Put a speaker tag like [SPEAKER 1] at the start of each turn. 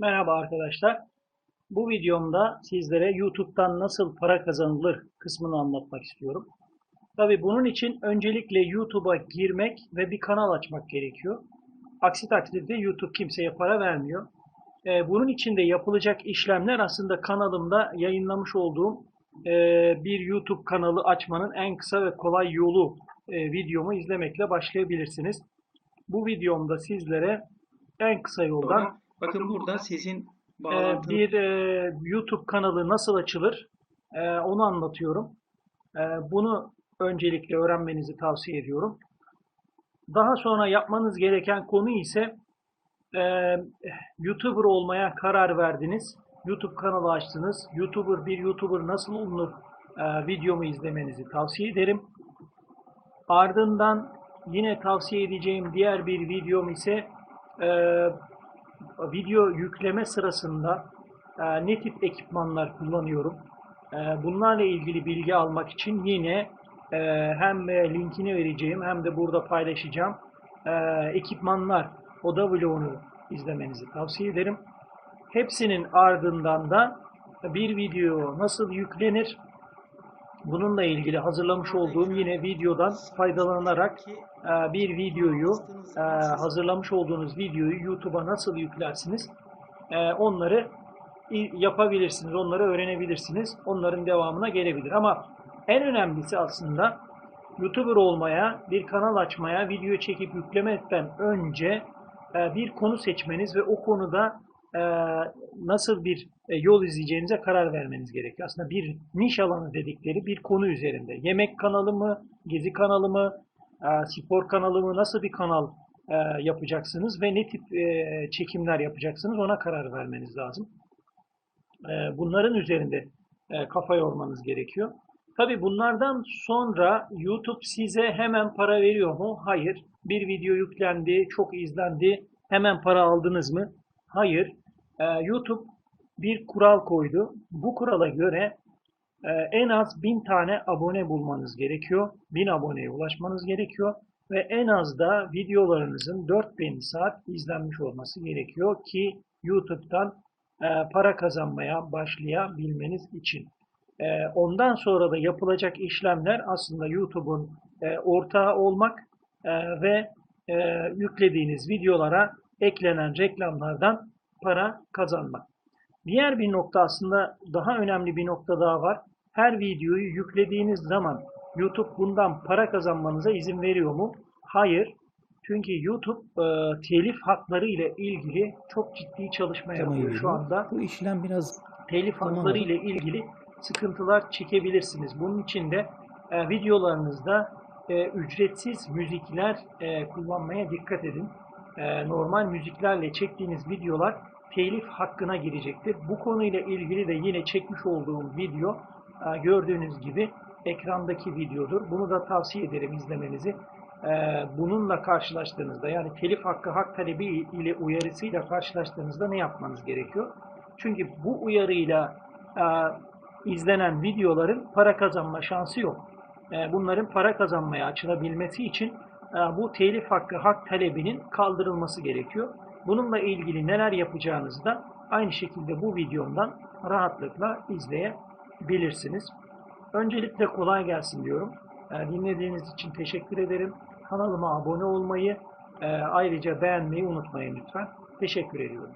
[SPEAKER 1] Merhaba arkadaşlar. Bu videomda sizlere YouTube'dan nasıl para kazanılır kısmını anlatmak istiyorum. Tabi bunun için öncelikle YouTube'a girmek ve bir kanal açmak gerekiyor. Aksi takdirde YouTube kimseye para vermiyor. Ee, bunun için de yapılacak işlemler aslında kanalımda yayınlamış olduğum e, bir YouTube kanalı açmanın en kısa ve kolay yolu e, videomu izlemekle başlayabilirsiniz. Bu videomda sizlere en kısa yoldan
[SPEAKER 2] bakın burada sizin
[SPEAKER 1] ee,
[SPEAKER 2] bağlantınız
[SPEAKER 1] bir e, YouTube kanalı nasıl açılır e, onu anlatıyorum. E, bunu öncelikle öğrenmenizi tavsiye ediyorum. Daha sonra yapmanız gereken konu ise e, YouTuber olmaya karar verdiniz. YouTube kanalı açtınız. YouTuber bir YouTuber nasıl olunur e, videomu izlemenizi tavsiye ederim. Ardından yine tavsiye edeceğim diğer bir videom ise e, video yükleme sırasında e, ne tip ekipmanlar kullanıyorum. E, bunlarla ilgili bilgi almak için yine e, hem e, linkini vereceğim hem de burada paylaşacağım e, ekipmanlar oda vlogunu izlemenizi tavsiye ederim. Hepsinin ardından da bir video nasıl yüklenir bununla ilgili hazırlamış olduğum yine videodan faydalanarak e, bir videoyu e, hazırlamış olduğunuz videoyu YouTube'a nasıl yüklersiniz e, onları yapabilirsiniz, onları öğrenebilirsiniz. Onların devamına gelebilir. Ama en önemlisi aslında YouTuber olmaya, bir kanal açmaya, video çekip yüklemekten önce bir konu seçmeniz ve o konuda e, nasıl bir e, yol izleyeceğinize karar vermeniz gerekiyor. Aslında bir niş alanı dedikleri bir konu üzerinde. Yemek kanalı mı, gezi kanalı mı, e, spor kanalı mı, nasıl bir kanal yapacaksınız ve ne tip çekimler yapacaksınız ona karar vermeniz lazım. Bunların üzerinde kafa yormanız gerekiyor. Tabi bunlardan sonra YouTube size hemen para veriyor mu? Hayır. Bir video yüklendi, çok izlendi. Hemen para aldınız mı? Hayır. Ee, YouTube bir kural koydu. Bu kurala göre e, en az 1000 tane abone bulmanız gerekiyor. 1000 aboneye ulaşmanız gerekiyor. Ve en az da videolarınızın 4000 saat izlenmiş olması gerekiyor ki YouTube'dan e, para kazanmaya başlayabilmeniz için. E, ondan sonra da yapılacak işlemler aslında YouTube'un e, ortağı olmak e, ve e, yüklediğiniz videolara eklenen reklamlardan para kazanmak. Diğer bir nokta aslında daha önemli bir nokta daha var. Her videoyu yüklediğiniz zaman YouTube bundan para kazanmanıza izin veriyor mu? Hayır. Çünkü YouTube e, telif hakları ile ilgili çok ciddi çalışma yapıyor şu anda
[SPEAKER 3] Bu işlem biraz
[SPEAKER 1] telif
[SPEAKER 3] Tamam
[SPEAKER 1] hakları ile ilgili sıkıntılar çekebilirsiniz. Bunun için de e, videolarınızda e, ücretsiz müzikler e, kullanmaya dikkat edin. E, normal müziklerle çektiğiniz videolar telif hakkına girecektir. Bu konuyla ilgili de yine çekmiş olduğum video e, gördüğünüz gibi ekrandaki videodur. Bunu da tavsiye ederim izlemenizi. E, bununla karşılaştığınızda yani telif hakkı hak talebi ile uyarısıyla karşılaştığınızda ne yapmanız gerekiyor? Çünkü bu uyarıyla izlenen videoların para kazanma şansı yok. Bunların para kazanmaya açılabilmesi için bu telif hakkı hak talebinin kaldırılması gerekiyor. Bununla ilgili neler yapacağınızı da aynı şekilde bu videomdan rahatlıkla izleyebilirsiniz. Öncelikle kolay gelsin diyorum. E, dinlediğiniz için teşekkür ederim. Kanalıma abone olmayı, e, ayrıca beğenmeyi unutmayın lütfen. Teşekkür ediyorum.